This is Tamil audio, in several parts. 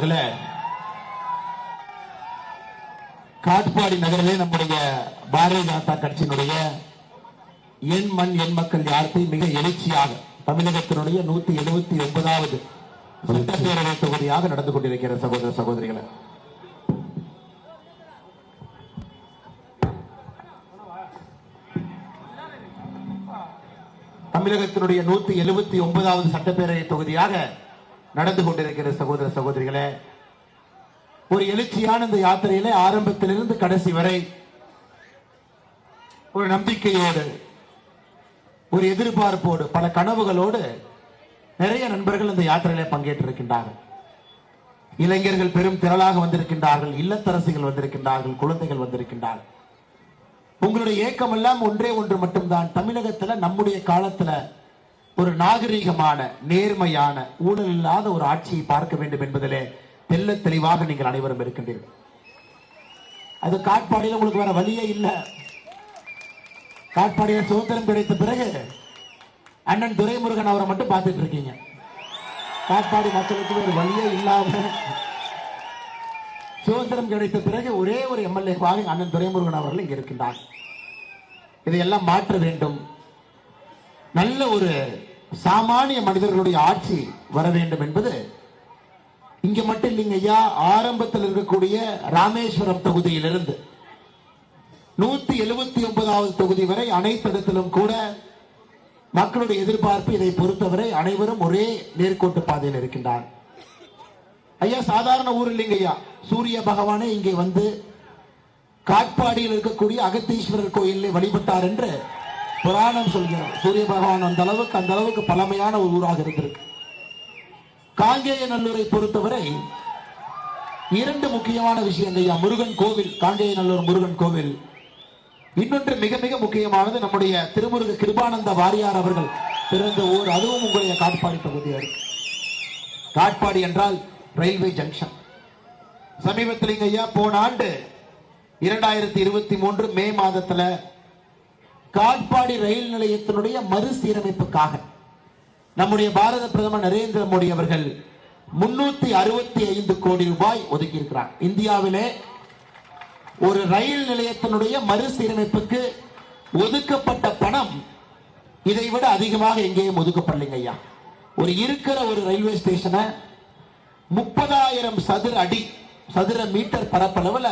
அன்பார்ந்த காட்பாடி நகரிலே நம்முடைய பாரதிய ஜனதா கட்சியினுடைய எண் மண் எண் மக்கள் யார்த்தை மிக எழுச்சியாக தமிழகத்தினுடைய நூத்தி எழுபத்தி ஒன்பதாவது சட்டப்பேரவை தொகுதியாக நடந்து கொண்டிருக்கிற சகோதர சகோதரிகளை. தமிழகத்தினுடைய நூத்தி எழுபத்தி ஒன்பதாவது சட்டப்பேரவை தொகுதியாக நடந்து கொண்டிருக்கிற சகோதர சகோதரிகளே ஒரு எழுச்சியான இந்த யாத்திரையில ஆரம்பத்திலிருந்து கடைசி வரை ஒரு நம்பிக்கையோடு ஒரு எதிர்பார்ப்போடு பல கனவுகளோடு நிறைய நண்பர்கள் இந்த யாத்திரையில பங்கேற்றிருக்கின்றார்கள். இளைஞர்கள் பெரும் திரளாக வந்திருக்கின்றார்கள் இல்லத்தரசிகள் வந்திருக்கின்றார்கள் குழந்தைகள் வந்திருக்கின்றார்கள். உங்களுடைய ஏக்கம் எல்லாம் ஒன்றே ஒன்று மட்டும்தான். தமிழகத்துல நம்முடைய காலத்துல ஒரு நாகரிகமான நேர்மையான ஊழல் இல்லாத ஒரு ஆட்சியை பார்க்க வேண்டும் என்பதிலே தெல்ல தெளிவாக நீங்கள் அனைவரும் இருக்கின்றீர்கள். அது காட்பாடியில் உங்களுக்கு வேற வழியே இல்லை. காட்பாடியில் சுதந்திரம் கிடைத்த பிறகு அண்ணன் துரைமுருகன் அவரை மட்டும் பார்த்துட்டு இருக்கீங்க. காட்பாடி மக்களுக்கு ஒரு வழியே இல்லாத சுதந்திரம் கிடைத்த பிறகு ஒரே ஒரு எம்எல்ஏவாக அண்ணன் துரைமுருகன் அவர்கள் இங்கே இருக்கின்றார். இதையெல்லாம் மாற்ற வேண்டும். நல்ல ஒரு சாமானிய மனிதர்களுடைய ஆட்சி வர வேண்டும் என்பது இங்க மட்டும் இல்லைங்க ஐயா ஆரம்பத்தில் இருக்கக்கூடிய ராமேஸ்வரம் தொகுதியிலிருந்து நூத்தி எழுபத்தி ஒன்பதாவது தொகுதி வரை அனைத்து இடத்திலும் கூட மக்களுடைய எதிர்பார்ப்பு இதை பொறுத்தவரை அனைவரும் ஒரே நேர்கோட்டு பாதையில் இருக்கின்றார். ஐயா சாதாரண ஊர் இல்லைங்க ஐயா. சூரிய பகவானே இங்கே வந்து காட்பாடியில் இருக்கக்கூடிய அகத்தீஸ்வரர் கோயிலில் வழிபட்டார் என்று புராணம் சொல்கிறது சூரிய பகவான் அந்த அளவுக்கு அந்த அளவுக்கு பழமையான ஒரு ஊராக இருந்திருக்கு. காங்கேய நல்லூரை பொறுத்தவரை இரண்டு முக்கியமான விஷயங்கள். ஐயா முருகன் கோவில் காங்கேய நல்லூர் முருகன் கோவில். இன்னொன்று மிக மிக முக்கியமானது நம்முடைய திருமுருக கிருபானந்த வாரியார் அவர்கள் பிறந்த ஊர். அதுவும் உங்களுடைய காட்பாடி பகுதியாக இருக்கு. காட்பாடி என்றால் ரயில்வே ஜங்ஷன். சமீபத்தில் ஐயா போன ஆண்டு இரண்டாயிரத்தி இருபத்தி மூன்று மே மாதத்துல காட்பாடி ரயில் நிலையத்தினுடைய மறுசீரமைப்புக்காக நம்முடைய பாரத பிரதமர் நரேந்திர மோடி அவர்கள் முன்னூத்தி அறுபத்தி ஐந்து கோடி ரூபாய் ஒதுக்கி இருக்கிறார் இந்தியாவிலே ஒரு ரயில் நிலையத்தினுடைய மறுசீரமைப்புக்கு ஒதுக்கப்பட்ட பணம் இதை விட அதிகமாக எங்கேயும் ஒதுக்கப்படலைங்க ஐயா. ஒரு இருக்கிற ஒரு ரயில்வே ஸ்டேஷனை முப்பதாயிரம் சதுர அடி சதுர மீட்டர் பரப்பளவில்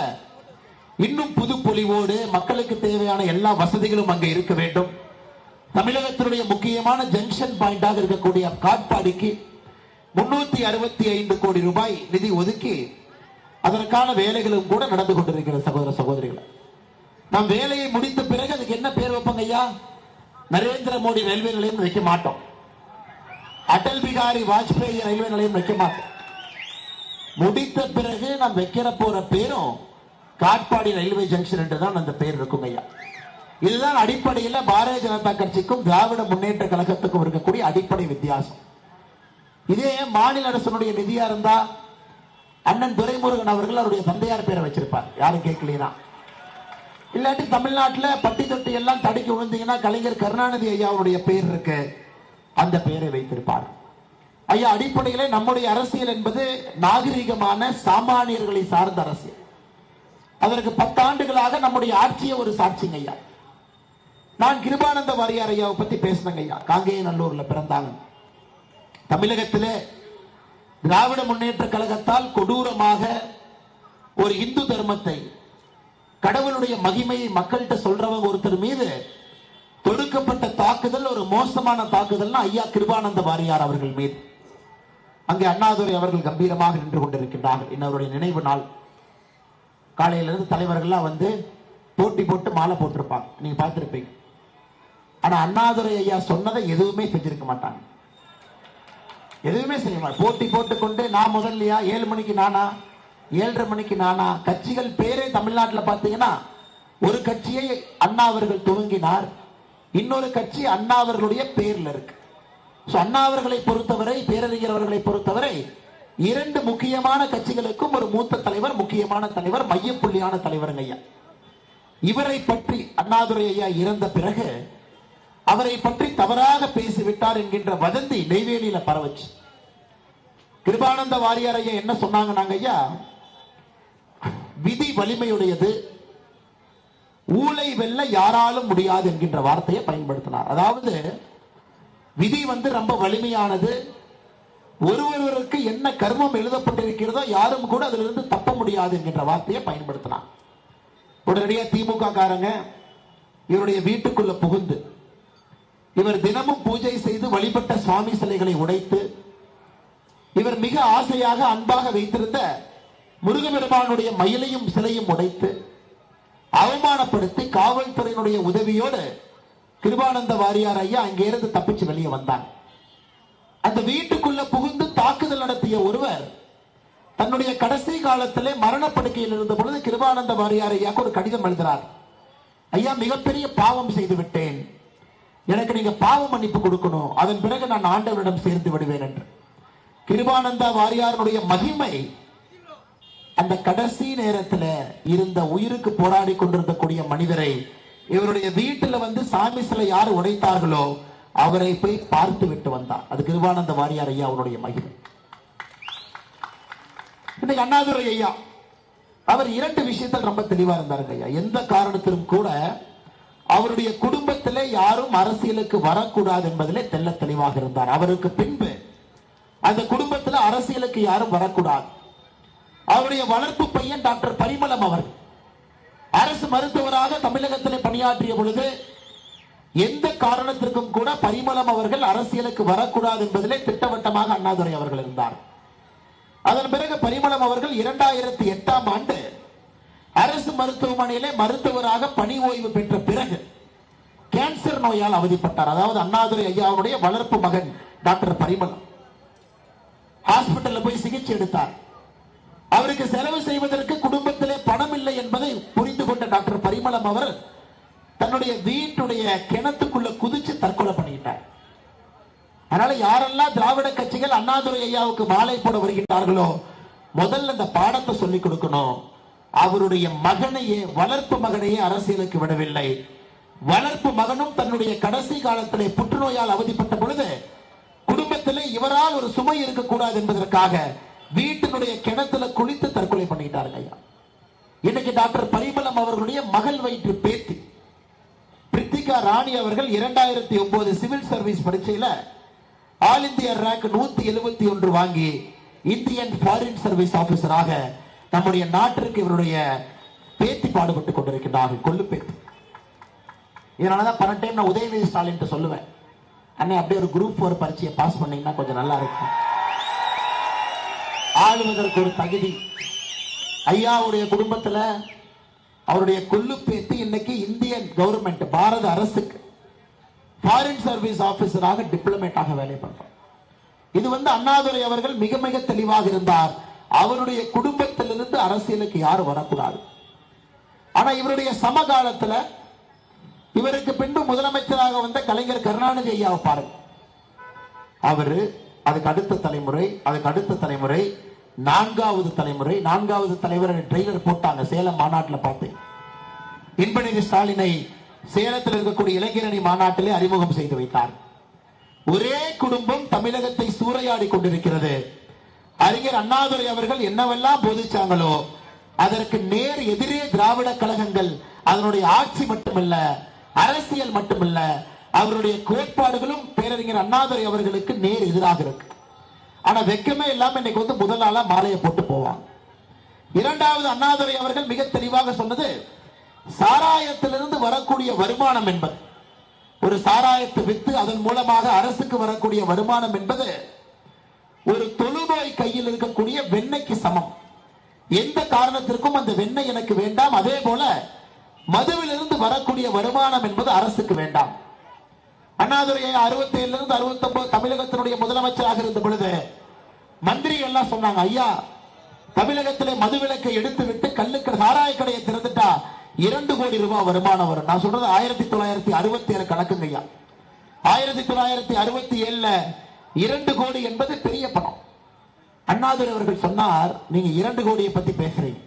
இன்னும் புது பொலிவோடு மக்களுக்கு தேவையான எல்லா வசதிகளும் அங்கே இருக்க வேண்டும். தமிழகத்தினுடைய முக்கியமான ஜங்ஷன் பாயிண்டாக இருக்கக்கூடிய காட்பாடிக்கு முன்னூத்தி அறுபத்தி ஐந்து கோடி ரூபாய் நிதி ஒதுக்கி அதற்கான வேலைகளும் கூட நடந்து கொண்டிருக்கிற சகோதர சகோதரிகள். நாம் வேலையை முடித்த பிறகு அதுக்கு என்ன பேர் வைப்போங்க ஐயா? நரேந்திர மோடி ரயில்வே நிலையம் வைக்க மாட்டோம். அடல் பிகாரி வாஜ்பேயி ரயில்வே நிலையம் வைக்க மாட்டோம். முடித்த பிறகு நாம் வைக்கிற போற பேரும் காட்பாடி ரயில்வே ஜங்ஷன் என்று தான் அந்த பெயர் இருக்கும் ஐயா. இதுதான் அடிப்படையில் பாரதிய ஜனதா கட்சிக்கும் திராவிட முன்னேற்ற கழகத்துக்கும் இருக்கக்கூடிய அடிப்படை வித்தியாசம். இதே மாநில அரசனுடைய நிதியா இருந்தா அண்ணன் துரைமுருகன் அவர்கள் அவருடைய தந்தையார் பேரை வச்சிருப்பார். யாரும் கேட்கலாம் இல்லாட்டி தமிழ்நாட்டுல பட்டி தொட்டி எல்லாம் தடுக்கி விழுந்தீங்கன்னா கலைஞர் கருணாநிதி ஐயாவுடைய பேர் இருக்கு. அந்த பெயரை வைத்திருப்பார். ஐயா அடிப்படையிலே நம்முடைய அரசியல் என்பது நாகரிகமான சாமானியர்களை சார்ந்த அரசியல். அதற்கு பத்தாண்டுகளாக நம்முடைய ஆட்சியை ஒரு சாட்சிங்க ஐயா. நான் கிருபானந்த வாரியார் ஐயாவை பத்தி பேசினங்க ஐயா. காங்கேய நல்லூர்ல பிறந்தாங்க. தமிழகத்திலே திராவிட முன்னேற்ற கழகத்தால் கொடூரமாக ஒரு இந்து தர்மத்தை கடவுளுடைய மகிமையை மக்கள்கிட்ட சொல்றவங்க ஒருத்தர் மீது தொடுக்கப்பட்ட தாக்குதல் ஒரு மோசமான தாக்குதல்னா ஐயா கிருபானந்த வாரியார் அவர்கள் மீது. அங்கே அண்ணாதுரை அவர்கள் கம்பீரமாக நின்று கொண்டிருக்கின்றார்கள். இன்னவருடைய நினைவு நாள் காலையில இருந்து தலைவர்கள்லாம் வந்து போட்டி போட்டு மாலை போட்டிருப்பாங்க. நீங்கள் பார்த்திருப்பீங்க. ஆனா அண்ணாதுரை ஐயா சொன்னதை எதுவுமே செஞ்சிருக்க மாட்டாங்க. எதுவுமே செய்ய மாட்டாங்க. போட்டி போட்டுக்கொண்டு நான் முதல்லையா ஏழு மணிக்கு நானா? ஏழரை மணிக்கு நானா? கட்சிகள் பேரே தமிழ்நாட்டில் பார்த்தீங்கன்னா ஒரு கட்சியை அண்ணா அவர்கள் துவங்கினார். இன்னொரு கட்சி அண்ணா அவர்களுடைய பேர்ல இருக்கு. ஸோ அண்ணா அவர்களை பொறுத்தவரை பேரறிஞர் அவர்களை பொறுத்தவரை இரண்டு முக்கியமான கட்சிகளுக்கும் ஒரு மூத்த தலைவர் முக்கியமான தலைவர் மையப்புள்ளியான தலைவருங்க ஐயா. இவரை பற்றி அண்ணாதுரை ஐயா இறந்த பிறகு அவரை பற்றி தவறாக பேசிவிட்டார் என்கின்ற வதந்தி நெய்வேலியில பரவச்சு. கிருபானந்த வாரியார் ஐயா என்ன சொன்னாங்க நாங்க ஐயா? விதி வலிமையுடையது ஊழை வெல்ல யாராலும் முடியாது என்கின்ற வார்த்தையை பயன்படுத்தினார். அதாவது விதி வந்து ரொம்ப வலிமையானது ஒருவருக்கு என்ன கர்மம் எழுதப்பட்டிருக்கிறதோ யாரும் கூட அதிலிருந்து தப்ப முடியாது என்கின்ற வார்த்தையை பயன்படுத்தினார் உடனடியா திமுக காரங்க இவருடைய வீட்டுக்குள்ள புகுந்து இவர் தினமும் பூஜை செய்து வழிபட்ட சுவாமி சிலைகளை உடைத்து இவர் மிக ஆசையாக அன்பாக வைத்திருந்த முருகபெருமானுடைய மயிலையும் சிலையும் உடைத்து அவமானப்படுத்தி காவல்துறையினுடைய உதவியோடு கிருபானந்த வாரியார் ஐயா அங்கிருந்து தப்பிச்சு வெளியே வந்தான் அந்த வீட்டுக்குள்ள புகுந்து தாக்குதல் நடத்திய ஒருவர் தன்னுடைய கடைசி காலத்திலே மரணப்படுக்கையில் இருந்த பொழுது கிருபானந்த வாரியார் ஐயாக்கு ஒரு கடிதம் எழுதுறார். ஐயா மிகப்பெரிய பாவம் செய்து விட்டேன். எனக்கு நீங்க பாவம் மன்னிப்பு கொடுக்கணும். அதன் பிறகு நான் ஆண்டவரிடம் சேர்ந்து விடுவேன் என்று. கிருபானந்த வாரியாருடைய மகிமை அந்த கடைசி நேரத்துல இருந்த உயிருக்கு போராடி கொண்டிருந்தக்கூடிய மனிதரை இவருடைய வீட்டுல வந்து சாமி சிலை யார் உடைத்தார்களோ அவரை போய் பார்த்து விட்டு வந்தார் அது கிருபானந்த வாரியார் ஐயா அவருடைய மகிமை. இன்னைக்கு அண்ணாதுரை ஐயா அவர் இரண்டு விஷயத்தில் ரொம்ப தெளிவா இருந்தாருங்க ஐயா. எந்த காரணத்திலும் கூட அவருடைய குடும்பத்தில் யாரும் அரசியலுக்கு வரக்கூடாது என்பதிலே தெல்ல தெளிவாக இருந்தார். அவருக்கு பின்பு அந்த குடும்பத்தில் அரசியலுக்கு யாரும் வரக்கூடாது. அவருடைய வளர்ப்பு பையன் டாக்டர் பரிமளம் அவர். அரசு மருத்துவராக தமிழகத்தில் பணியாற்றிய பொழுது எந்த காரணத்திற்கும் கூட பரிமளம் அவர்கள் அரசியலுக்கு வரக்கூடாது என்பதிலே திட்டவட்டமாக அண்ணாதுரை அவர்கள் இருந்தார். அதன் பிறகு பரிமளம் அவர்கள் இரண்டாயிரத்தி எட்டாம் ஆண்டு அரசு மருத்துவமனையிலே மருத்துவராக பணி ஓய்வு பெற்ற பிறகு கேன்சர் நோயால் அவதிப்பட்டார். அதாவது அண்ணாதுரை ஐயாவுடைய வளர்ப்பு மகன் டாக்டர் பரிமளம். ஹாஸ்பிட்டல்ல போய் சிகிச்சை எடுத்தார். அவருக்கு செலவு செய்வதற்கு குடும்பத்திலே பணம் இல்லை என்பதை புரிந்து கொண்ட டாக்டர் பரிமளம் அவர் தன்னுடைய வீட்டுடைய கிணத்துக்குள்ள குதிச்சு தற்கொலை பண்ணிட்டார் அதனால யாரெல்லாம் திராவிட கட்சிகள் அண்ணாதுரை ஐயாவுக்கு மாலை போட வருகின்றார்களோ முதல்ல இந்த பாடத்தை சொல்லிக் கொடுக்கணும். அவருடைய மகனையே வளர்ப்பு மகனையே அரசியலுக்கு விடவில்லை. வளர்ப்பு மகனும் தன்னுடைய கடைசி காலத்திலே புற்றுநோயால் அவதிப்பட்ட பொழுது குடும்பத்திலே இவரால் ஒரு சுமை இருக்கக்கூடாது என்பதற்காக வீட்டினுடைய கிணத்துல குளித்து தற்கொலை பண்ணிட்டாருங்க ஐயா. இன்னைக்கு டாக்டர் பரிமளம் அவர்களுடைய மகள் வயிற்று பேத்தி. பிரித்திகா ராணி அவர்கள் இரண்டாயிரத்தி ஒன்பது சிவில் சர்வீஸ் பரீட்சையில ஆல் இந்தியா ரேங்க் நூத்தி எழுபத்தி ஒன்று வாங்கி இந்தியன் ஃபாரின் சர்வீஸ் ஆபீசராக நம்முடைய நாட்டிற்கு இவருடைய பேத்தி பாடுபட்டு கொண்டிருக்கிறார்கள் கொள்ளு பேத்தி. இதனாலதான் பல டைம் நான் உதயநிதி ஸ்டாலின் சொல்லுவேன் அண்ணே அப்படியே ஒரு குரூப் ஃபோர் பரீட்சையை பாஸ் பண்ணீங்கன்னா கொஞ்சம் நல்லா இருக்கும். ஆளுவதற்கு ஒரு தகுதி. ஐயாவுடைய குடும்பத்துல அவருடைய கொள்ளு பேத்தி இன்னைக்கு இந்தியன் கவர்மெண்ட் பாரத அரசுக்கு ஃபாரின் சர்வீஸ் ஆபீசராக டிப்ளமேட்டாக வேலை பண்றார் இது வந்து அண்ணாதுரை அவர்கள் மிக மிக தெளிவாக இருந்தார். அவருடைய குடும்பத்திலிருந்து அரசியலுக்கு யாரும் வரக்கூடாது. ஆனா இவருடைய சமகாலத்துல இவருக்கு பின்பு முதலமைச்சராக வந்த கலைஞர் கருணாநிதி ஐயாவை பாருங்க. அவரு அதுக்கு அடுத்த தலைமுறை அதுக்கு அடுத்த தலைமுறை நான்காவது தலைமுறை நான்காவது தலைவர் ட்ரெய்லர் போட்டாங்க சேலம் மாநாட்டில் பார்த்தேன் இன்பநிதி ஸ்டாலினை சேலத்தில் இருக்கக்கூடிய இளைஞரணி மாநாட்டிலே அறிமுகம் செய்து வைத்தார். ஒரே குடும்பம் தமிழகத்தை சூறையாடி கொண்டிருக்கிறது. அறிஞர் அண்ணாதுரை அவர்கள் என்னவெல்லாம் போதிச்சாங்களோ அதற்கு நேர் எதிரே திராவிட கழகங்கள் அதனுடைய ஆட்சி மட்டுமல்ல அரசியல் மட்டுமல்ல அவருடைய கோட்பாடுகளும் பேரறிஞர் அண்ணாதுரை அவர்களுக்கு நேர் எதிராக இருக்கு. ஆனா வெக்கமே இல்லாம இன்னைக்கு வந்து முதல் நாளா மாலையை போட்டு போவான். இரண்டாவது அண்ணாதுரை அவர்கள் மிக தெளிவாக சொன்னது சாராயத்திலிருந்து வரக்கூடிய வருமானம் என்பது ஒரு சாராயத்தை வித்து அதன் மூலமாக அரசுக்கு வரக்கூடிய வருமானம் என்பது ஒரு தொழுநோய் கையில் இருக்கக்கூடிய வெண்ணைக்கு சமம். எந்த காரணத்திற்கும் அந்த வெண்ணெய் எனக்கு வேண்டாம். அதே போல மதுவிலிருந்து வரக்கூடிய வருமானம் என்பது அரசுக்கு வேண்டாம். அண்ணாதுரையை அறுபத்தி ஏழுல இருந்து அறுபத்தி ஒன்பது தமிழகத்தினுடைய முதலமைச்சராக இருந்த பொழுது மந்திரி எல்லாம் சொன்னாங்க ஐயா தமிழகத்திலே மதுவிலக்கை எடுத்து விட்டு கல்லுக்கு சாராய கடையை திறந்துட்டா இரண்டு கோடி ரூபாய் வருமானம் வரும். நான் சொல்றது ஆயிரத்தி தொள்ளாயிரத்தி அறுபத்தி ஏழு கணக்குங்க ஐயா. ஆயிரத்தி தொள்ளாயிரத்தி அறுபத்தி ஏழுல இரண்டு கோடி என்பது பெரிய பணம். அண்ணாதுரை அவர்கள் சொன்னார் நீங்க இரண்டு கோடியை பத்தி பேசுறீங்க.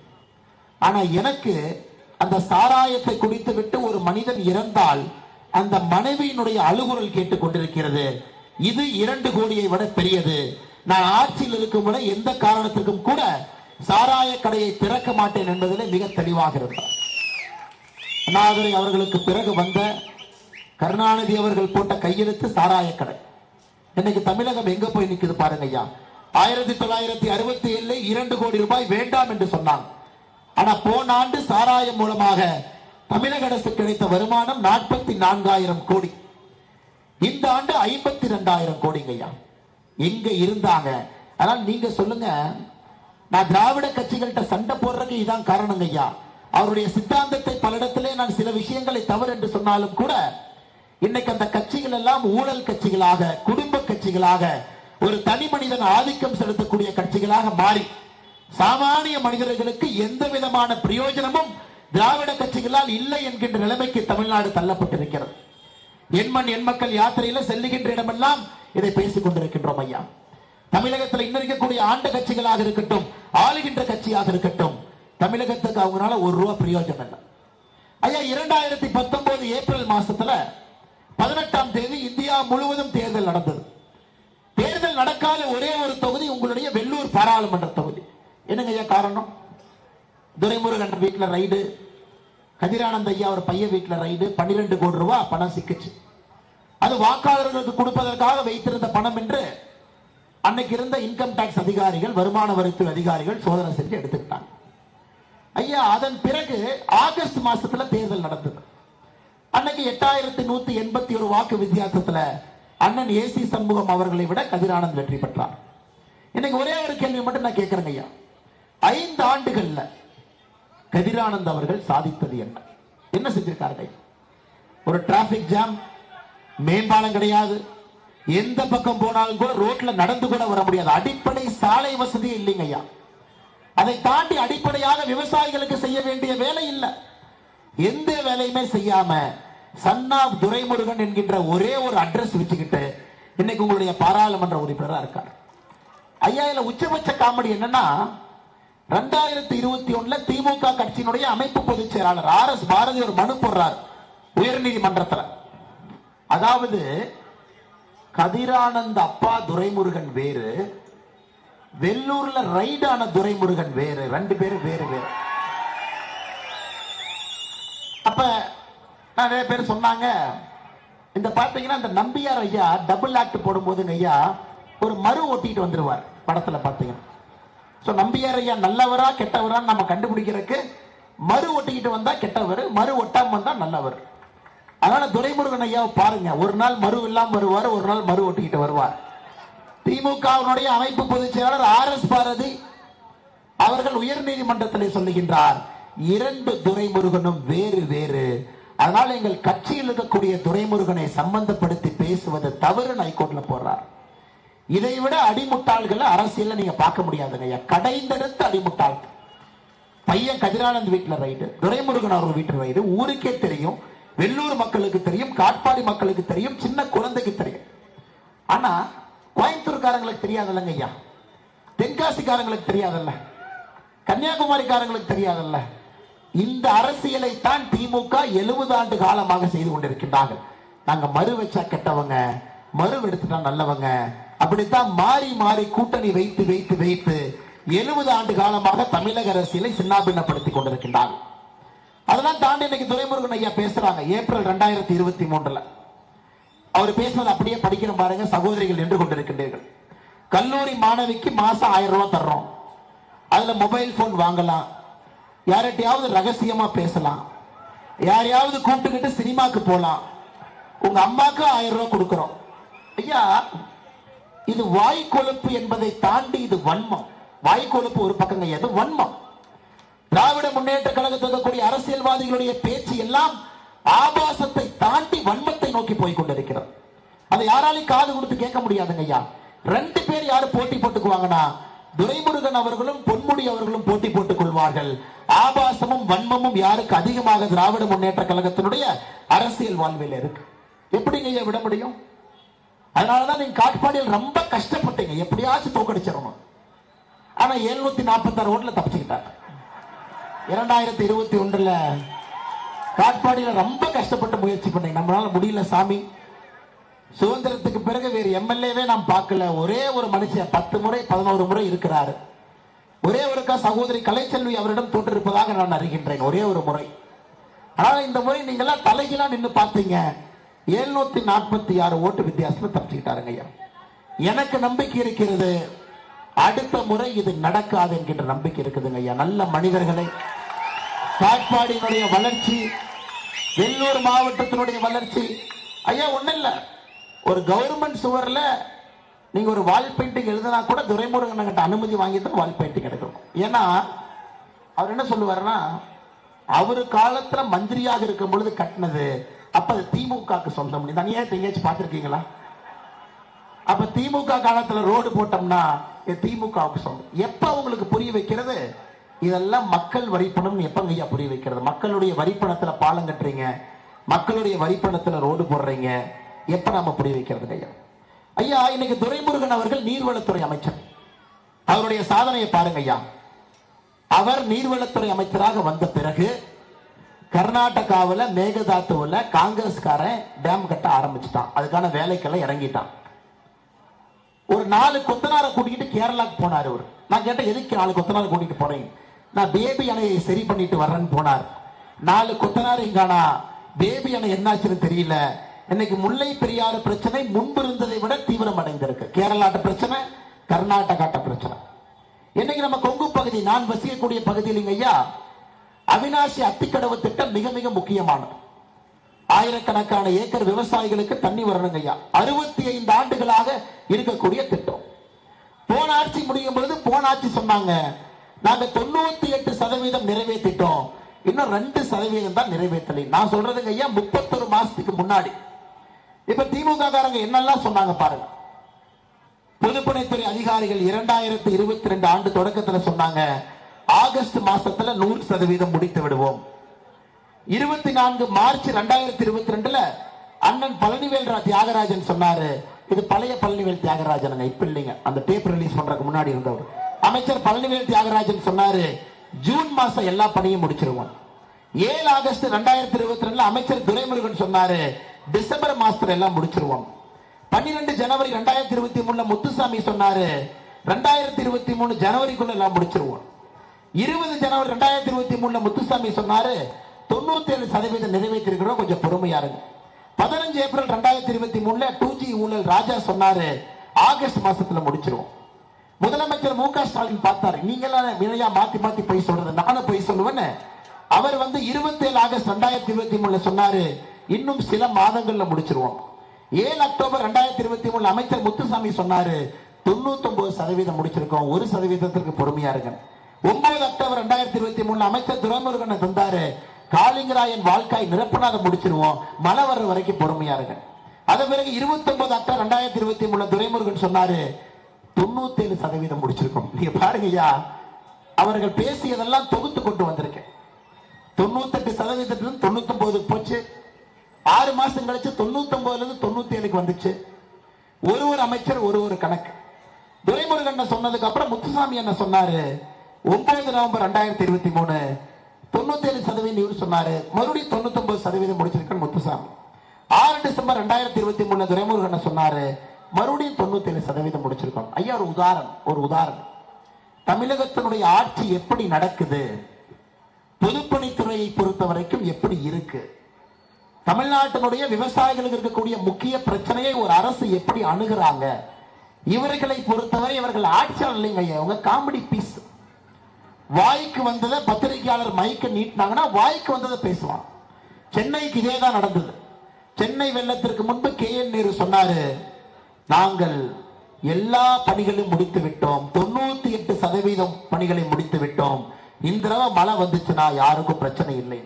ஆனா எனக்கு அந்த சாராயத்தை குடித்து விட்டு ஒரு மனிதன் இறந்தால் அந்த மனைவியினுடைய அழுகுரல் கேட்டுக் கொண்டிருக்கிறது இது இரண்டு கோடியை விட பெரியது. நான் ஆட்சியில் இருக்கும் வரை எந்த காரணத்துக்கும் கூட சாராய கடையை திறக்க மாட்டேன் என்பதில் மிக தெளிவாக இருந்தார். அண்ணாதுரை அவர்களுக்கு பிறகு வந்த கருணாநிதி அவர்கள் போட்ட கையெழுத்து சாராய கடை. இன்னைக்கு தமிழகம் எங்க போய் நிக்குது பாருங்க ஐயா. ஆயிரத்தி தொள்ளாயிரத்தி அறுபத்தி ஏழுல இரண்டு கோடி ரூபாய் வேண்டாம் என்று சொன்னாங்க ஆனா போன ஆண்டு சாராயம் மூலமாக தமிழக அரசு கிடைத்த வருமானம் நாற்பத்தி நான்காயிரம் கோடி. இந்த ஆண்டு ஐம்பத்தி ரெண்டாயிரம் கோடிங்க ஐயா எங்க இருந்தாங்க. ஆனால் நீங்க சொல்லுங்க. நான் திராவிட கட்சிகள்கிட்ட சண்டை போடுறதுக்கு இதான் காரணங்க ஐயா அவருடைய சித்தாந்தத்தை பல இடத்திலே நான் சில விஷயங்களை தவறு என்று சொன்னாலும் கூட இன்னைக்கு அந்த கட்சிகள் எல்லாம் ஊழல் கட்சிகளாக குடும்ப கட்சிகளாக ஒரு தனி மனிதன் ஆதிக்கம் செலுத்தக்கூடிய கட்சிகளாக மாறி சாமானிய மனிதர்களுக்கு எந்த விதமான பிரயோஜனமும் திராவிட கட்சிகளால் இல்லை என்கின்ற நிலைமைக்கு தமிழ்நாடு தள்ளப்பட்டிருக்கிறது. எண்மண் எண்மக்கள் யாத்திரையில செல்லுகின்ற இடமெல்லாம் இதை பேசிக் கொண்டிருக்கின்றோம் ஐயா. தமிழகத்தில் இன்னும் இருக்கக்கூடிய ஆண்ட கட்சிகளாக இருக்கட்டும் ஆளுகின்ற கட்சியாக இருக்கட்டும் தமிழகத்துக்கு அவங்களால ஒரு ரூபா பிரயோஜனம் இல்லை. ஐயா இரண்டாயிரத்தி பத்தொன்பது ஏப்ரல் மாசத்துல பதினெட்டாம் தேதி இந்தியா முழுவதும் தேர்தல் நடந்தது. தேர்தல் நடக்காத ஒரே ஒரு தொகுதி உங்களுடைய வெள்ளூர் பாராளுமன்ற தொகுதி. என்னங்க ஐயா காரணம்? துரைமுருகன் வீட்டில் ரைடு கதிரானந்த ஐயா ஒரு பையன் வீட்டில் ரைடு பன்னிரெண்டு கோடி ரூபா பணம் சிக்கிச்சு. அது வாக்காளர்களுக்கு கொடுப்பதற்காக வைத்திருந்த பணம் என்று அன்னைக்கு இருந்த இன்கம் டாக்ஸ் அதிகாரிகள் வருமான வரித்துறை அதிகாரிகள் சோதனை செஞ்சு எடுத்துக்கிட்டாங்க. ஐயா அதன் பிறகு ஆகஸ்ட் மாசத்துல தேர்தல் நடந்தது. அன்னைக்கு எட்டாயிரத்தி நூத்தி எண்பத்தி ஒரு வாக்கு வித்தியாசத்துல அண்ணன் ஏசி சண்முகம் அவர்களை விட கதிரானந்த் வெற்றி பெற்றார். இன்னைக்கு ஒரே ஒரு கேள்வி மட்டும் நான் கேட்கிறேங்க ஐயா. ஐந்து ஆண்டுகள்ல கதிரானந்த் அவர்கள் சாதித்தது என்ன? என்ன செஞ்சிருக்கார்கள் ஒரு டிராபிக் ஜாம் மேம்பாலம் கிடையாது. எந்த பக்கம் போனாலும் கூட ரோட்ல நடந்து கூட வர முடியாது. அடிப்படை சாலை வசதி இல்லைங்க ஐயா. அதை தாண்டி அடிப்படையாக விவசாயிகளுக்கு செய்ய வேண்டிய வேலை இல்லை. எந்த வேலையுமே செய்யாம சன்னா துரைமுருகன் என்கின்ற ஒரே ஒரு அட்ரஸ் வச்சுக்கிட்டு இன்னைக்கு உங்களுடைய பாராளுமன்ற உறுப்பினராக இருக்கார். ஐயா இதுல உச்சபட்ச காமெடி என்னன்னா ரெண்டாயிரத்தி இருபத்தி ஒண்ணுல திமுக கட்சியினுடைய அமைப்பு பொதுச் செயலாளர் ஆர் எஸ் பாரதி ஒரு மனு போடுறார் உயர்நீதிமன்றத்துல. அதாவது கதிரானந்த் அப்பா துரைமுருகன் வேறு வெள்ளூர்ல ரைடான துரைமுருகன் வேறு ரெண்டு பேரும் வேறு வேறு. அப்ப நிறைய பேர் சொன்னாங்க இந்த பாத்தீங்கன்னா இந்த நம்பியார் ஐயா டபுள் ஆக்ட் போடும்போது ஐயா ஒரு மறு ஓட்டிட்டு வந்துருவார் படத்துல பாத்தீங்கன்னா. ஸோ நம்பியார் ஐயா நல்லவரா கெட்டவரான்னு நம்ம கண்டுபிடிக்கிறதுக்கு மறு ஒட்டிக்கிட்டு வந்தா கெட்டவர் மறு ஒட்டாம வந்தா நல்லவர். அதனால துரைமுருகன் ஐயாவை பாருங்க ஒரு நாள் மறு இல்லாம வருவார் ஒரு நாள் மறு ஒட்டிக்கிட்டு வருவார். திமுகவினுடைய அமைப்பு பொதுச் செயலாளர் ஆர் எஸ் பாரதி அவர்கள் உயர் நீதிமன்றத்தில் சொல்லுகின்றார் இரண்டு துரைமுருகனும் வேறு வேறு. அதனால் எங்கள் கட்சியில் இருக்கக்கூடிய துரைமுருகனை சம்பந்தப்படுத்தி பேசுவது தவறு ஹைகோர்ட்ல போடுறார். இதை விட அடிமுட்டாள்களை அரசியல் நீங்க பார்க்க முடியாதுங்க கடைந்தெடுத்து கடைந்தெடுத்த அடிமுட்டாள். பையன் கதிரானந்த் வீட்டில் ரைடு துரைமுருகன் அவர் வீட்டு ரைடு ஊருக்கே தெரியும் வெள்ளூர் மக்களுக்கு தெரியும் காட்பாடி மக்களுக்கு தெரியும் சின்ன குழந்தைக்கு தெரியும். ஆனா கோயம்புத்தூர்காரங்களுக்கு தெரியாதுல்லங்க ஐயா. தென்காசிக்காரங்களுக்கு தெரியாதல்ல. கன்னியாகுமரிக்காரங்களுக்கு தெரியாதல்ல. இந்த அரசியலை தான் திமுக எழுபது ஆண்டு காலமாக செய்து கொண்டிருக்கின்றார்கள். நாங்க மறு வச்சா கெட்டவங்க மறு எடுத்துட்டா நல்லவங்க அப்படித்தான் மாறி மாறி கூட்டணி வைத்து வைத்து வைத்து எழுபது ஆண்டு காலமாக தமிழக அரசியலை சின்னாபின்னப்படுத்திக் கொண்டிருக்கின்றார் அதெல்லாம் தாண்டி இன்னைக்கு துரைமுருகன் ஐயா பேசுறாங்க ஏப்ரல் ரெண்டாயிரத்தி இருபத்தி மூன்றுல. அவர் பேசுனது அப்படியே படிக்கணும் பாருங்க சகோதரிகள் நின்று கொண்டிருக்கின்றீர்கள். கல்லூரி மாணவிக்கு மாசம் ஆயிரம் ரூபாய் தர்றோம். அதுல மொபைல் போன் வாங்கலாம். யார்கிட்டயாவது ரகசியமா பேசலாம். யாரையாவது கூப்பிட்டுக்கிட்டு சினிமாக்கு போலாம். உங்க அம்மாக்கு ஆயிரம் ரூபாய் கொடுக்குறோம். ஐயா இது வாய் கொழுப்பு என்பதை தாண்டி இது வன்மம். வாய் கொழுப்பு ஒரு பக்கம் கிடையாது வன்மம். திராவிட முன்னேற்ற கழகத்தில் இருக்கக்கூடிய அரசியல்வாதிகளுடைய பேச்சு எல்லாம் ஆபாசத்தை தாண்டி வன்மத்தை நோக்கி போய் கொண்டிருக்கிறது. அதை யாராலையும் காது கொடுத்து கேட்க முடியாதுங்க ஐயா. ரெண்டு பேர் யாரு போட்டி போட்டுக்குவாங்கன்னா துரைமுருகன் அவர்களும் பொன்முடி அவர்களும் போட்டி போட்டுக் கொள்வார்கள். ஆபாசமும் வன்மமும் யாருக்கு அதிகமாக திராவிட முன்னேற்ற கழகத்தினுடைய அரசியல் வாழ்வில் இருக்கு. எப்படிங்க ஐயா விட முடியும்? அதனாலதான் நீங்க காட்பாடியில் ரொம்ப கஷ்டப்பட்டீங்க. எப்படியாச்சும் தோக்கடிச்சிடணும். ஆனா எழுநூத்தி நாற்பத்தாறு ஓட்டுல தப்பிச்சுக்கிட்டாங்க. இரண்டாயிரத்தி இருபத்தி ஒன்றுல காட்பாடியில ரொம்ப கஷ்டப்பட்டு முயற்சி பண்ணீங்க. நம்மளால முடியல சாமி. சுதந்திரத்துக்கு பிறகு வேறு எம்எல்ஏவே நாம் பார்க்கல. ஒரே ஒரு மனுஷன் பத்து முறை பதினோரு முறை இருக்கிறாரு. ஒரே ஒருக்கா சகோதரி கலைச்செல்வி அவரிடம் தோன்றிருப்பதாக நான் அறிகின்றேன். ஒரே ஒரு முறை. ஆனால் இந்த முறை நீங்களாம் தலைகளாக நின்று பார்த்தீங்க. எழுநூத்தி நாற்பத்தி ஆறு ஓட்டு வித்தியாசத்தில் தப்பிச்சுக்கிட்டாருங்க ஐயா. எனக்கு நம்பிக்கை இருக்கிறது அடுத்த முறை இது நடக்காது என்கின்ற நம்பிக்கை இருக்குதுங்க ஐயா. நல்ல மனிதர்களை காட்பாடியினுடைய வளர்ச்சி வெள்ளூர் மாவட்டத்தினுடைய வளர்ச்சி. ஐயா ஒண்ணு இல்லை. ஒரு கவர்மெண்ட் சுவர்ல நீங்க ஒரு வால் பெயிண்டிங் எழுதினா கூட துரைமுருகன் கிட்ட அனுமதி வாங்கி தான் வால் பெயிண்டிங் எடுக்கணும். ஏன்னா அவர் என்ன சொல்லுவார்னா அவரு காலத்துல மந்திரியாக இருக்கும் பொழுது கட்டினது அப்ப அது திமுகக்கு சொந்தம். நீ தனியா எங்கேயாச்சும் பார்த்திருக்கீங்களா? அப்ப திமுக காலத்துல ரோடு போட்டோம்னா திமுகவுக்கு சொந்தம். எப்ப உங்களுக்கு புரிய வைக்கிறது? இதெல்லாம் மக்கள் வரிப்பணம் எப்பங்க ஐயா புரிய வைக்கிறது? மக்களுடைய வரிப்பணத்துல பாலம் கட்டுறீங்க. மக்களுடைய வரிப்பணத்துல ரோடு போடுறீங்க. எப்ப நம்ம புரிய வைக்கிறது ஐயா ஐயா இன்னைக்கு துரைமுருகன் அவர்கள் நீர்வளத்துறை அமைச்சர். அவருடைய சாதனையை பாருங்க ஐயா. அவர் நீர்வளத்துறை அமைச்சராக வந்த பிறகு கர்நாடகாவுல மேகதாத்துவுல காங்கிரஸ்காரன் டேம் கட்ட ஆரம்பிச்சிட்டான். அதுக்கான வேலைக்கெல்லாம் இறங்கிட்டான். ஒரு நாலு கொத்தனாரை கூட்டிகிட்டு கேரளாக்கு போனார் அவர். நான் கேட்டேன் எதுக்கு நாலு கொத்தனாரை கூட்டிட்டு போறேன் நான் பேபி அணையை சரி பண்ணிட்டு வர்றேன்னு போனார். நாலு கொத்தனார் இங்கானா பேபி அணை என்னாச்சுன்னு தெரியல. இன்னைக்கு முல்லை பெரியாறு பிரச்சனை முன்பு இருந்ததை விட தீவிரம் அடைந்திருக்கு கேரளாட்ட பிரச்சனை கர்நாடகாட்ட பிரச்சனை. இன்னைக்கு நம்ம கொங்கு பகுதி நான் வசிக்கக்கூடிய பகுதியில் ஐயா அவினாசி அத்திக்கடவு திட்டம் மிக மிக முக்கியமானது. ஆயிரக்கணக்கான ஏக்கர் விவசாயிகளுக்கு தண்ணி வரணுங்க ஐயா. அறுபத்தி ஐந்து ஆண்டுகளாக இருக்கக்கூடிய திட்டம். போன ஆட்சி முடியும் பொழுது போன ஆட்சி சொன்னாங்க நாங்க தொண்ணூத்தி எட்டு சதவீதம் நிறைவேற்றிட்டோம் இன்னும் ரெண்டு சதவீதம் தான் நிறைவேற்றலை. நான் சொல்றதுங்க ஐயா முப்பத்தொரு மாசத்துக்கு முன்னாடி. இப்ப திமுக காரங்க என்னெல்லாம் சொன்னாங்க பாருங்க. பொதுப்பணித்துறை அதிகாரிகள் இரண்டாயிரத்தி இருபத்தி ரெண்டு ஆண்டு தொடக்கத்துல சொன்னாங்க ஆகஸ்ட் மாசத்துல நூறு சதவீதம் முடித்து விடுவோம். இருபத்தி நான்கு மார்ச் ரெண்டாயிரத்தி இருபத்தி ரெண்டுல அண்ணன் பழனிவேல் தியாகராஜன் சொன்னாரு. இது பழைய பழனிவேல் தியாகராஜன் இப்ப இல்லைங்க அந்த டேப் ரிலீஸ் பண்றதுக்கு முன்னாடி இருந்தவர். அமைச்சர் பழனிவேல் தியாகராஜன் சொன்னாரு ஜூன் மாசம் எல்லா பணியும் முடிச்சிருவோம். ஏழு ஆகஸ்ட் ரெண்டாயிரத்தி இருபத்தி ரெண்டுல அமைச்சர் துரைமுருகன் சொன்னாரு டிசம்பர் மாசத்துல எல்லாம் முடிச்சிருவோம். பன்னிரெண்டு ஜனவரி ரெண்டாயிரத்தி இருபத்தி மூணுல முத்துசாமி சொன்னாரு ரெண்டாயிரத்தி இருபத்தி மூணு ஜனவரிக்குள்ள எல்லாம் முடிச்சிருவோம். இருபது ஜனவரி ரெண்டாயிரத்தி இருபத்தி மூணுல முத்துசாமி சொன்னாரு தொண்ணூத்தி ஏழு சதவீதம் நிறைவேற்றிருக்கிறோம் கொஞ்சம் பொறுமையா இருக்கு பதினஞ்சு ஏப்ரல் ரெண்டாயிரத்தி இருபத்தி மூணுல டூ ஜி ஊழல் ராஜா சொன்னாரு ஆகஸ்ட் மாசத்துல முடிச்சிருவோம். முதலமைச்சர் மு க ஸ்டாலின் பார்த்தாரு நீங்க வினையா மாத்தி மாத்தி போய் சொல்றது நானும் போய் சொல்லுவேன்னு. அவர் வந்து இருபத்தி ஏழு ஆகஸ்ட் ரெண்டாயிரத்தி இருபத்தி மூணுல சொன்னாரு இன்னும் சில மாதங்கள்ல முடிச்சிருவோம். ஏழு அக்டோபர் ரெண்டாயிரத்தி இருபத்தி மூணுல அமைச்சர் முத்துசாமி சொன்னாரு தொண்ணூத்தி ஒன்பது சதவீதம் முடிச்சிருக்கோம் ஒரு சதவீதத்திற்கு பொறுமையா இருக்கேன் ஒன்பது அக்டோபர் ரெண்டாயிரத்தி இருபத்தி மூணுல அமைச்சர் துரைமுருகனை தந்தாரு. காளிங்கராயன் வாழ்க்காய் நிரப்பனாத முடிச்சிருவோம். மழை வர்ற வரைக்கும் பொறுமையா இருங்க. அதன் பிறகு இருபத்தி ஒன்பது அக்டோபர் ரெண்டாயிரத்தி இருபத்தி மூணுல துரைமுருகன் சொன்னாரு தொண்ணூத்தி ஏழு சதவீதம் முடிச்சிருக்கோம். நீங்க பாருங்கய்யா அவர்கள் பேசியதெல்லாம் தொகுத்து கொண்டு வந்திருக்கேன். தொண்ணூத்தெட்டு சதவீதத்திலிருந்து தொண்ணூத்தி ஒன்பது போச்சு. ஆறு மாசம் கழிச்சு தொண்ணூத்தி ஒன்பதுல இருந்து தொண்ணூத்தி ஏழுக்கு வந்துச்சு. ஒரு ஒரு அமைச்சர் ஒரு ஒரு கணக்கு. துரைமுருகன் சொன்னதுக்கு அப்புறம் முத்துசாமி என்ன சொன்னாரு ஒன்பது நவம்பர் ரெண்டாயிரத்தி இருபத்தி மூணு தொண்ணூத்தேழு சதவீதம் இவர் சொன்னாரு. மறுபடியும் தொண்ணூத்தி ஒன்பது சதவீதம் முடிச்சிருக்கேன் முத்துசாமி. ஆறு டிசம்பர் ரெண்டாயிரத்தி இருபத்தி மூணு துரைமுருகன் சொன்னாரு? மறுபடியும் தொண்ணூத்தேழு சதவீதம் முடிச்சிருக்கோம். ஐயா ஒரு உதாரணம் ஒரு உதாரணம். தமிழகத்தினுடைய ஆட்சி எப்படி நடக்குது? பொதுப்பணித்துறையை பொறுத்த வரைக்கும் எப்படி இருக்கு? தமிழ்நாட்டினுடைய விவசாயிகளுக்கு இருக்கக்கூடிய முக்கிய பிரச்சனையை ஒரு அரசு எப்படி அணுகுறாங்க? இவர்களை பொறுத்தவரை இவர்கள் ஆட்சியாளர் இல்லைங்க ஐயா. உங்க காமெடி பீஸ் வாய்க்கு வந்ததை பத்திரிகையாளர் மைக்க நீட்டினாங்கன்னா வாய்க்கு வந்ததை பேசுவான். சென்னைக்கு இதே தான் நடந்தது. சென்னை வெள்ளத்திற்கு முன்பு கே என் நேரு சொன்னாரு நாங்கள் எல்லா பணிகளையும் முடித்து விட்டோம். தொண்ணூத்தி எட்டு சதவீதம் பணிகளை முடித்து விட்டோம். இந்த தடவை மழை வந்துச்சுன்னா யாருக்கும் பிரச்சனை இல்லை.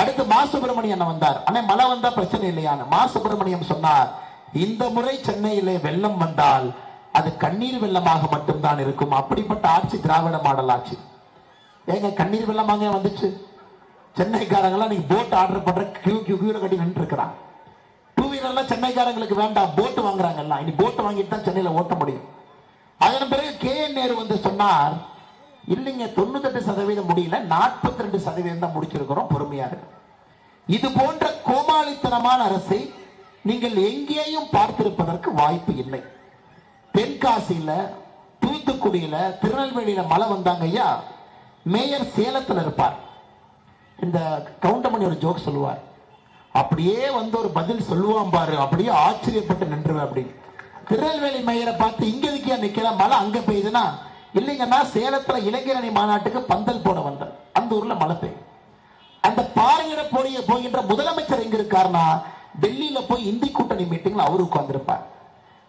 அடுத்து மா சுப்பிரமணியன் வந்தார். ஆனால் மழை வந்தா பிரச்சனை இல்லையான்னு. மா சுப்பிரமணியம் சொன்னார் இந்த முறை சென்னையிலே வெள்ளம் வந்தால் அது கண்ணீர் வெள்ளமாக மட்டும்தான் இருக்கும். அப்படிப்பட்ட ஆட்சி திராவிட மாடல் ஆட்சி. ஏங்க கண்ணீர் வெள்ளமாக வந்துச்சு? சென்னைக்காரங்களாம் நீங்க போட் ஆர்டர் பண்ற கியூ கியூ கியூல கட்டி நின்று இருக்கிறான் டூ வீலர்லாம் சென்னைக்காரங்களுக்கு வேண்டாம். போட் வாங்குறாங்க எல்லாம். இனி போட் வாங்கிட்டு தான் சென்னையில ஓட்ட முடியும். அதன் பிறகு கே. என். நேரு வந்து சொன்னார் இல்லைங்க தொண்ணூத்தெட்டு சதவீதம் முடியல. நாற்பத்தி ரெண்டு சதவீதம் தான் முடிச்சிருக்கிறோம். பொறுமையா இருக்கு இது போன்ற கோமாளித்தனமான அரசை நீங்கள் எங்கேயும் பார்த்திருப்பதற்கு வாய்ப்பு இல்லை. தென்காசியில தூத்துக்குடியில திருநெல்வேலியில மழை வந்தாங்க ஐயா. மேயர் சேலத்தில் இருப்பார். இந்த கவுண்டமணி ஒரு ஜோக் சொல்லுவார். அப்படியே வந்து ஒரு பதில் சொல்லுவான் பாரு அப்படியே ஆச்சரியப்பட்டு நின்றுவேன் அப்படின்னு. திருநெல்வேலி மேயரை பார்த்து இங்க இருக்கியா நிக்கிற மழை அங்க பெய்யுதுன்னா? இல்லைங்கன்னா சேலத்துல இளைஞரணி மாநாட்டுக்கு பந்தல் போட வந்தார் அந்த ஊர்ல மழை பெய்யும். அந்த பாறையிட போய் போகின்ற முதலமைச்சர் எங்க இருக்காருன்னா டெல்லியில போய் இந்தி கூட்டணி மீட்டிங்ல அவரு உட்கார்ந்துருப்பார்.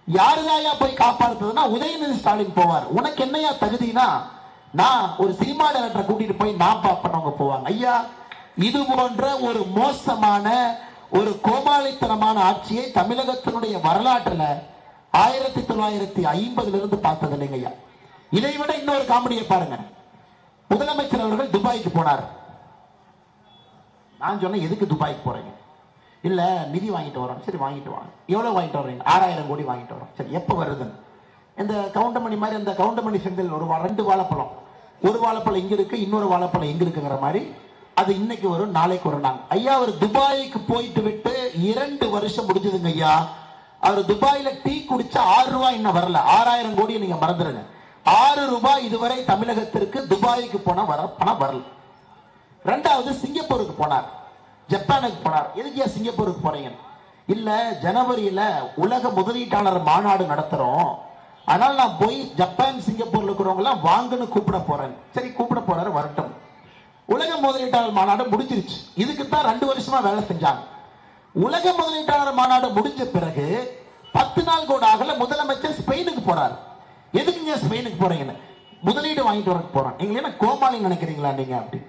யாருதாயா போய் காப்பாற்றுறதுன்னா உதயநிதி ஸ்டாலின் போவார். உனக்கு என்னையா தகுதினா நான் ஒரு சினிமா டைரக்டரை கூட்டிட்டு போய் நான் பாப்பனவங்க போவாங்க. ஐயா இது போன்ற ஒரு மோசமான ஒரு கோமாளித்தனமான ஆட்சியை தமிழகத்தினுடைய வரலாற்றுல ஆயிரத்தி தொள்ளாயிரத்தி ஐம்பதுல இருந்து பார்த்தது இல்லைங்க ஐயா. இதை விட இன்னொரு காமெடியை பாருங்க. முதலமைச்சர் அவர்கள் துபாய்க்கு போனார். நான் சொன்னேன் எதுக்கு துபாய்க்கு போறீங்க? இல்ல நிதி வாங்கிட்டு வரோம். சரி வாங்கிட்டு வாங்க. எவ்வளவு வாங்கிட்டு வர்றீங்க? ஆறாயிரம் கோடி வாங்கிட்டு வரோம். சரி எப்ப வருதுன்னு? இந்த கவுண்டமணி மாதிரி அந்த கவுண்டமணி செங்கல் ஒரு ரெண்டு வாழைப்பழம். ஒரு வாழைப்பழம் இங்க இருக்கு இன்னொரு வாழைப்பழம் எங்க இருக்குங்கிற மாதிரி அது இன்னைக்கு வரும் நாளைக்கு வரும். நாங்க ஐயா அவர் துபாய்க்கு போயிட்டு விட்டு இரண்டு வருஷம் முடிஞ்சதுங்க ஐயா. அவர் துபாயில டீ குடிச்சா ஆறு ரூபாய் இன்னும் வரல. ஆறாயிரம் கோடியை நீங்க மறந்துடுங்க ஆறு ரூபாய் இதுவரை தமிழகத்திற்கு துபாய்க்கு போனால் வர பணம் வரல. ரெண்டாவது சிங்கப்பூருக்கு போனார். ஜப்பானுக்கு போனார். எதுக்கியா சிங்கப்பூருக்கு போறீங்க இல்ல ஜனவரியில உலக முதலீட்டாளர் மாநாடு நடத்துறோம். அதனால நான் போய் ஜப்பான் சிங்கப்பூர்ல இருக்கிறவங்க எல்லாம் வாங்கன்னு கூப்பிட போறேன். சரி கூப்பிட போறாரு வரட்டும். உலக முதலீட்டாளர் மாநாடு முடிஞ்சிருச்சு. இதுக்கு தான் ரெண்டு வருஷமா வேலை செஞ்சாங்க. உலக முதலீட்டாளர் மாநாடு முடிஞ்ச பிறகு பத்து நாள் கூட ஆகல முதலமைச்சர் ஸ்பெயினுக்கு போறாரு. எதுக்குங்க ஸ்பெயினுக்கு போறீங்கன்னு? முதலீடு வாங்கிட்டு வர போறோம் நீங்க என்ன கோமாளி நினைக்கிறீங்களா நீங்க அப்படி?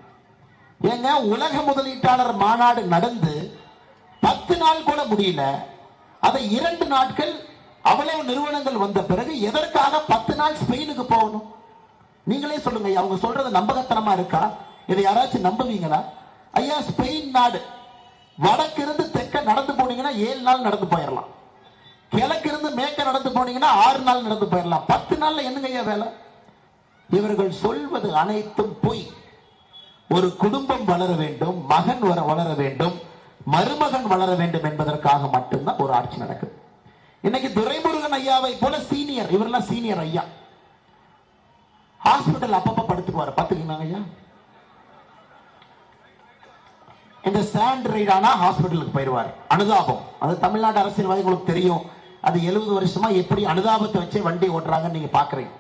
ஏங்க உலக முதலீட்டாளர் மாநாடு நடந்து பத்து நாள் கூட முடியல. அதை இரண்டு நாட்கள் அவ்வளவு நிறுவனங்கள் வந்த பிறகு எதற்காக பத்து நாள் ஸ்பெயினுக்கு போகணும்? நீங்களே சொல்லுங்க அவங்க சொல்றது நம்பகத்தனமா இருக்கா? இதை யாராச்சும் நம்புவீங்களா? ஐயா ஸ்பெயின் நாடு. வடக்கிருந்து தெற்க நடந்து போனீங்கன்னா ஏழு நாள் நடந்து போயிடலாம் கிழக்கிருந்து மேற்க நடந்து போனீங்கன்னா ஆறு நாள் நடந்து போயிடலாம் பத்து நாள்ல என்னங்க ஐயா வேலை? இவர்கள் சொல்வது அனைத்தும் பொய். ஒரு குடும்பம் வளர வேண்டும் மகன் வர வளர வேண்டும் மருமகன் வளர வேண்டும் என்பதற்காக மட்டும்தான் ஒரு ஆட்சி நடக்குது. இன்னைக்கு துரைமுருகன் ஐயாவை போல சீனியர் இவரெல்லாம் சீனியர் ஐயா. ஹாஸ்பிட்டல் அப்பப்ப படுத்துக்குவாரு பாத்துக்கீங்களா ஐயா? இந்த ஸ்டாண்ட் ரைடானா ஹாஸ்பிட்டலுக்கு போயிடுவார். அனுதாபம். அது தமிழ்நாடு அரசியல்வாதிகளுக்கு தெரியும். அது எழுபது வருஷமா எப்படி அனுதாபத்தை வச்சே வண்டி ஓட்டுறாங்கன்னு நீங்க பாக்குறீங்க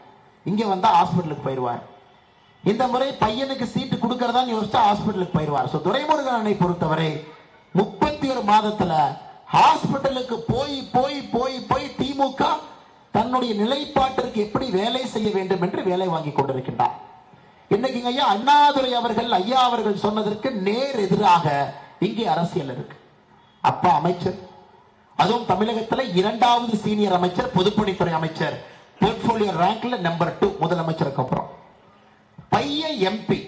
இங்க வந்தா ஹாஸ்பிட்டலுக்கு போயிடுவார். இந்த முறை பையனுக்கு சீட்டு கொடுக்கறதா யோசிச்சா ஹாஸ்பிட்டலுக்கு போயிடுவார் சோ துரைமுருகனை பொறுத்தவரை முப்பத்தி ஒரு மாதத்துல ஹாஸ்பிட்டலுக்கு போய் போய் போய் போய் திமுக தன்னுடைய நிலைப்பாட்டிற்கு எப்படி வேலை செய்ய வேண்டும் என்று வேலை வாங்கி கொண்டிருக்கின்றார். இன்னைக்கு ஐயா அண்ணாதுரை அவர்கள் ஐயா அவர்கள் சொன்னதற்கு நேர் எதிராக இங்கே அரசியல் இருக்கு. அப்பா அமைச்சர் அதுவும் தமிழகத்தில் இரண்டாவது சீனியர் அமைச்சர் பொதுப்பணித்துறை அமைச்சர் போர்ட்போலியோ ரேங்க்ல நம்பர் டூ முதலமைச்சருக்கு அப்புறம். பைய எம்பி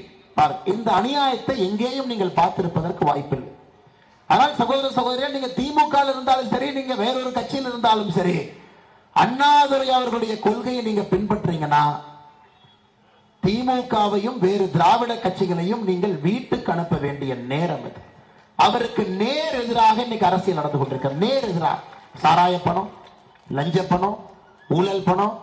இந்த அநியாயத்தை எங்கேயும் நீங்கள் பார்த்திருப்பதற்கு வாய்ப்பில்லை. ஆனால் சகோதர சகோதரியா நீங்க திமுக இருந்தாலும் சரி நீங்க வேறொரு கட்சியில் இருந்தாலும் சரி அண்ணாதுரை அவர்களுடைய கொள்கையை நீங்க பின்பற்றீங்கன்னா திமுகவையும் வேறு திராவிட கட்சிகளையும் நீங்கள் வீட்டுக்கு அனுப்ப வேண்டிய நேரம் இது. அவருக்கு நேர் எதிராக இன்னைக்கு அரசியல் நடந்து கொண்டிருக்க நேர் எதிராக. சாராய பணம் லஞ்ச பணம் ஊழல் பணம்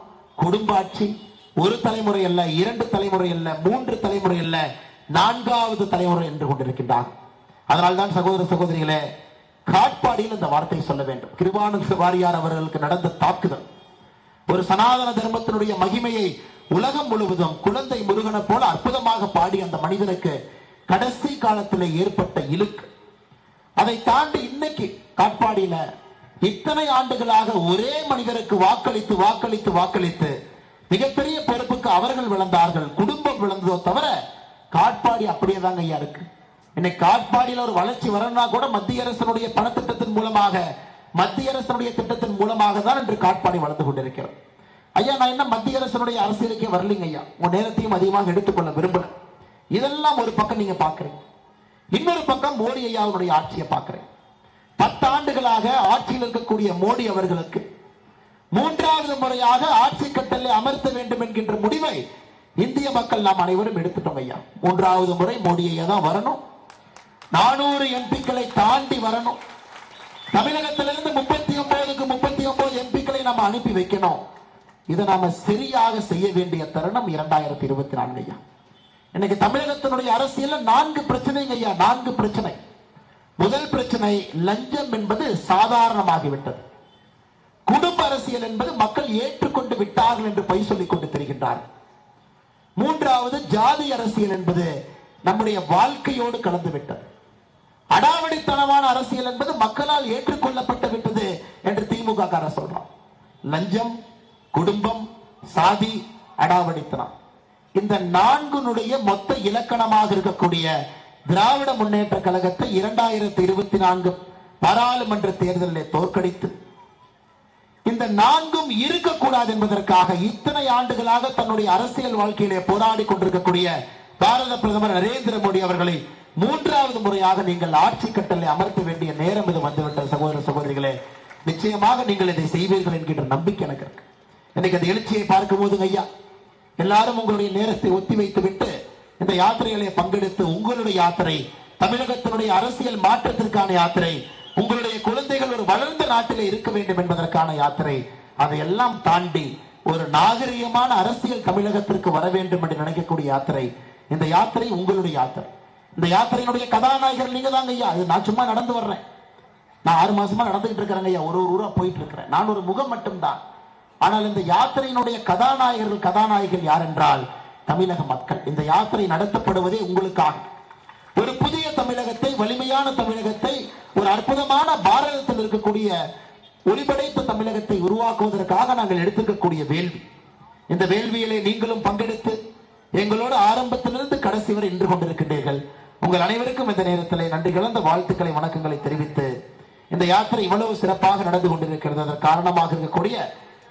குடும்ப ஆட்சி ஒரு தலைமுறை அல்ல இரண்டு தலைமுறை அல்ல மூன்று தலைமுறை அல்ல நான்காவது தலைமுறை என்று கொண்டிருக்கின்றார். அதனால்தான் சகோதர சகோதரிகளே காட்பாடியில் இந்த வார்த்தையை சொல்ல வேண்டும். கிருபானந்த வாரியார் அவர்களுக்கு நடந்த தாக்குதல். ஒரு சனாதன தர்மத்தினுடைய மகிமையை உலகம் முழுவதும் குழந்தை முருகனை போல அற்புதமாக பாடி அந்த மனிதனுக்கு கடைசி காலத்தில் ஏற்பட்ட இழுக்கு. அதை தாண்டி இன்னைக்கு காட்பாடியில இத்தனை ஆண்டுகளாக ஒரே மனிதருக்கு வாக்களித்து வாக்களித்து வாக்களித்து மிகப்பெரிய பொறுப்புக்கு அவர்கள் விளந்தார்கள் குடும்பம் விளந்ததோ தவிர காட்பாடி அப்படியே தாங்க ஐயா இருக்கு. இன்னைக்கு காட்பாடியில் ஒரு வளர்ச்சி வரணும்னா கூட மத்திய அரசனுடைய பணத்திட்டத்தின் மூலமாக மத்திய அரசனுடைய திட்டத்தின் மூலமாக தான் இன்று காட்பாடி வளர்ந்து கொண்டிருக்கிறது. ஐயா நான் என்ன மத்திய அரசனுடைய அரசியலுக்கே வரலீங்க ஐயா. உன் நேரத்தையும் அதிகமாக எடுத்துக்கொள்ள விரும்புறேன். இதெல்லாம் ஒரு பக்கம் நீங்க பாக்குறீங்க இன்னொரு பக்கம் மோடி ஐயாவுடைய ஆட்சியை பார்க்கிறேன். பத்தாண்டுகளாக ஆட்சியில் இருக்கக்கூடிய மோடி அவர்களுக்கு மூன்றாவது முறையாக ஆட்சி கட்டளை அமர்த்த வேண்டும் என்கின்ற முடிவை இந்திய மக்கள் நாம் அனைவரும் எடுத்துட்டோம் ஐயா. மூன்றாவது முறை மோடியையே தான் வரணும். நானூறு எம்பிக்களை தாண்டி வரணும். தமிழகத்திலிருந்து முப்பத்தி ஒன்பதுக்கு முப்பத்தி ஒன்பது எம்பிக்களை நம்ம அனுப்பி வைக்கணும். இதை நாம சரியாக செய்ய வேண்டிய தருணம் இரண்டாயிரத்தி இருபத்தி நான்கு ஐயா. இன்னைக்கு தமிழகத்தினுடைய அரசியல்ல நான்கு பிரச்சனைங்க ஐயா நான்கு பிரச்சனை. முதல் பிரச்சனை லஞ்சம் என்பது சாதாரணமாகிவிட்டது. குடும்ப அரசியல் என்பது மக்கள் ஏற்றுக்கொண்டு விட்டார்கள் என்று பொய் சொல்லிக் கொண்டு தெரிகின்றார். மூன்றாவது ஜாதி அரசியல் என்பது நம்முடைய வாழ்க்கையோடு கலந்து விட்டது. அடாவடித்தனமான அரசியல் என்பது மக்களால் ஏற்றுக்கொள்ளப்பட்டு விட்டது என்று திமுக கார சொல்றான். லஞ்சம் குடும்பம் சாதி அடாவடித்தனம். இந்த நான்குனுடைய மொத்த இலக்கணமாக இருக்கக்கூடிய திராவிட முன்னேற்ற கழகத்தை இரண்டாயிரத்தி இருபத்தி நான்கு பாராளுமன்ற தேர்தலில் தோற்கடித்து இந்த நான்கும் இருக்கக்கூடாது என்பதற்காக இத்தனை ஆண்டுகளாக தன்னுடைய அரசியல் வாழ்க்கையிலே போராடி கொண்டிருக்கக்கூடிய பாரத பிரதமர் நரேந்திர மோடி அவர்களை மூன்றாவது முறையாக நீங்கள் ஆட்சி கட்டளை அமர்த்த வேண்டிய நேரம் இது வந்துவிட்ட சகோதர சகோதரிகளே. நிச்சயமாக நீங்கள் இதை செய்வீர்கள் என்கின்ற நம்பிக்கை எனக்கு இருக்கு. இன்னைக்கு அந்த எழுச்சியை பார்க்கும் போது ஐயா எல்லாரும் உங்களுடைய நேரத்தை ஒத்தி வைத்து விட்டு இந்த யாத்திரைகளை பங்கெடுத்து உங்களுடைய யாத்திரை தமிழகத்தினுடைய அரசியல் மாற்றத்திற்கான யாத்திரை உங்களுடைய குழந்தைகள் ஒரு வளர்ந்த நாட்டில் இருக்க வேண்டும் என்பதற்கான யாத்திரை அதையெல்லாம் தாண்டி ஒரு நாகரிகமான அரசியல் தமிழகத்திற்கு வர வேண்டும் என்று நினைக்கக்கூடிய யாத்திரை இந்த யாத்திரை உங்களுடைய யாத்திரை. இந்த யாத்திரையினுடைய கதாநாயகர் நீங்க தாங்க ஐயா. அது நான் சும்மா நடந்து வர்றேன். நான் ஆறு மாசமா நடந்துகிட்டு இருக்கிறேங்க ஐயா. ஒரு ஒரு ஊரா போயிட்டு இருக்கிறேன். நான் ஒரு முகம் மட்டும்தான். ஆனால் இந்த யாத்திரையினுடைய கதாநாயகர்கள் கதாநாயகர்கள் யார் என்றால் தமிழக மக்கள். இந்த யாத்திரை நடத்தப்படுவதே உங்களுக்காக. ஒரு புதிய தமிழகத்தை வலிமையான தமிழகத்தை ஒரு அற்புதமான பாரதத்தில் இருக்கக்கூடிய ஒளிபடைத்த தமிழகத்தை உருவாக்குவதற்காக நாங்கள் எடுத்திருக்கக்கூடிய வேள்வி. இந்த வேள்வியிலே நீங்களும் பங்கெடுத்து எங்களோடு ஆரம்பத்திலிருந்து கடைசி வரை நின்று கொண்டிருக்கின்றீர்கள். உங்கள் அனைவருக்கும் இந்த நேரத்திலே நன்றி கலந்த வாழ்த்துக்களை வணக்கங்களை தெரிவித்து இந்த யாத்திரை இவ்வளவு சிறப்பாக நடந்து கொண்டிருக்கிறது. அதன் காரணமாக இருக்கக்கூடிய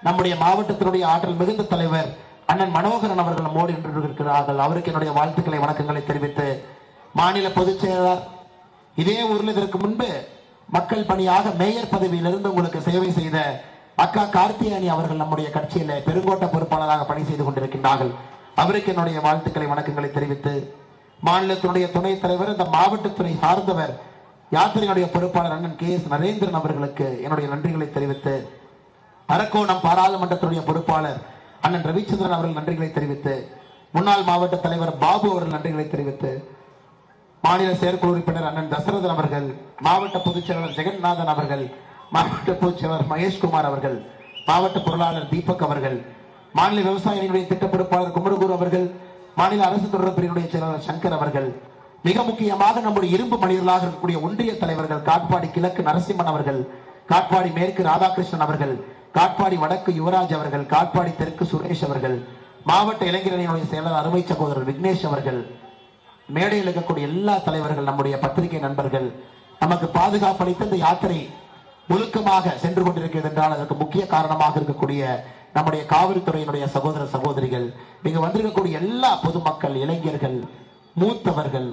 நம்முடைய மாவட்டத்தினுடைய ஆற்றல் மிகுந்த தலைவர் அண்ணன் மனோகரன் அவர்கள் மோடி நின்று இருக்கிறார்கள் அவருக்கு என்னுடைய வாழ்த்துக்களை வணக்கங்களை தெரிவித்து மாநில பொதுச் செயலாளர் இதே ஊரில் இதற்கு முன்பு மக்கள் பணியாக மேயர் பதவியிலிருந்து உங்களுக்கு சேவை செய்த அக்கா கார்த்தியானி அவர்கள் நம்முடைய கட்சியில பெருங்கோட்ட பொறுப்பாளராக பணி செய்து கொண்டிருக்கின்றார்கள். அவருக்கு என்னுடைய வாழ்த்துக்களை வணக்கங்களை தெரிவித்து மாநிலத்தினுடைய துணைத் தலைவர் இந்த மாவட்டத்துறை சார்ந்தவர் யாத்திரையினுடைய பொறுப்பாளர் அண்ணன் கே எஸ் நரேந்திரன் அவர்களுக்கு என்னுடைய நன்றிகளை தெரிவித்து அரக்கோணம் பாராளுமன்றத்துடைய பொறுப்பாளர் அண்ணன் ரவிச்சந்திரன் அவர்கள் நன்றிகளை தெரிவித்து முன்னாள் மாவட்ட தலைவர் பாபு அவர்கள் நன்றிகளை தெரிவித்து மாநில செயற்குழு உறுப்பினர் அண்ணன் தசரதன் அவர்கள் மாவட்ட பொதுச் செயலாளர் ஜெகநாதன் அவர்கள் மாவட்ட பொதுச் செயலாளர் மகேஷ்குமார் அவர்கள் மாவட்ட பொருளாளர் தீபக் அவர்கள் மாநில விவசாய அணியினுடைய திட்ட பொறுப்பாளர் குமரகுரு அவர்கள் மாநில அரசு தொடர்பு செயலாளர் சங்கர் அவர்கள் மிக முக்கியமாக நம்முடைய இரும்பு மனிதர்களாக இருக்கக்கூடிய ஒன்றிய தலைவர்கள் காட்பாடி கிழக்கு நரசிம்மன் அவர்கள் காட்பாடி மேற்கு ராதாகிருஷ்ணன் அவர்கள் காட்பாடி வடக்கு யுவராஜ் அவர்கள் காட்பாடி தெற்கு சுரேஷ் அவர்கள் மாவட்ட இளைஞரணியினுடைய செயலாளர் அருமை சகோதரர் விக்னேஷ் அவர்கள் மேடையில் இருக்கக்கூடிய எல்லா தலைவர்கள் நம்முடைய பத்திரிகை நண்பர்கள் நமக்கு பாதுகாப்பு அளித்த இந்த யாத்திரை ஒழுக்கமாக சென்று கொண்டிருக்கிறது என்றால் அதற்கு முக்கிய காரணமாக இருக்கக்கூடிய நம்முடைய காவல்துறையினுடைய சகோதர சகோதரிகள் நீங்க வந்திருக்கக்கூடிய எல்லா பொதுமக்கள் இளைஞர்கள் மூத்தவர்கள்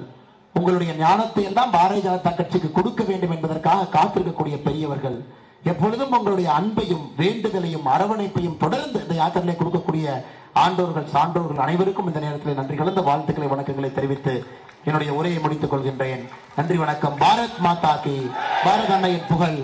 உங்களுடைய ஞானத்தை எல்லாம் பாரதிய ஜனதா கட்சிக்கு கொடுக்க வேண்டும் என்பதற்காக காத்திருக்கக்கூடிய பெரியவர்கள் எப்பொழுதும் உங்களுடைய அன்பையும் வேண்டுதலையும் அரவணைப்பையும் தொடர்ந்து இந்த யாத்திரையை கொடுக்கக்கூடிய ஆண்டோர்கள் சான்றோர்கள் அனைவருக்கும் இந்த நேரத்தில் நன்றி கலந்த வாழ்த்துக்களை வணக்கங்களை தெரிவித்து என்னுடைய உரையை முடித்துக் கொள்கின்றேன். நன்றி வணக்கம். பாரத் மாதா கி. பாரத் அன்னையின் புகழ்.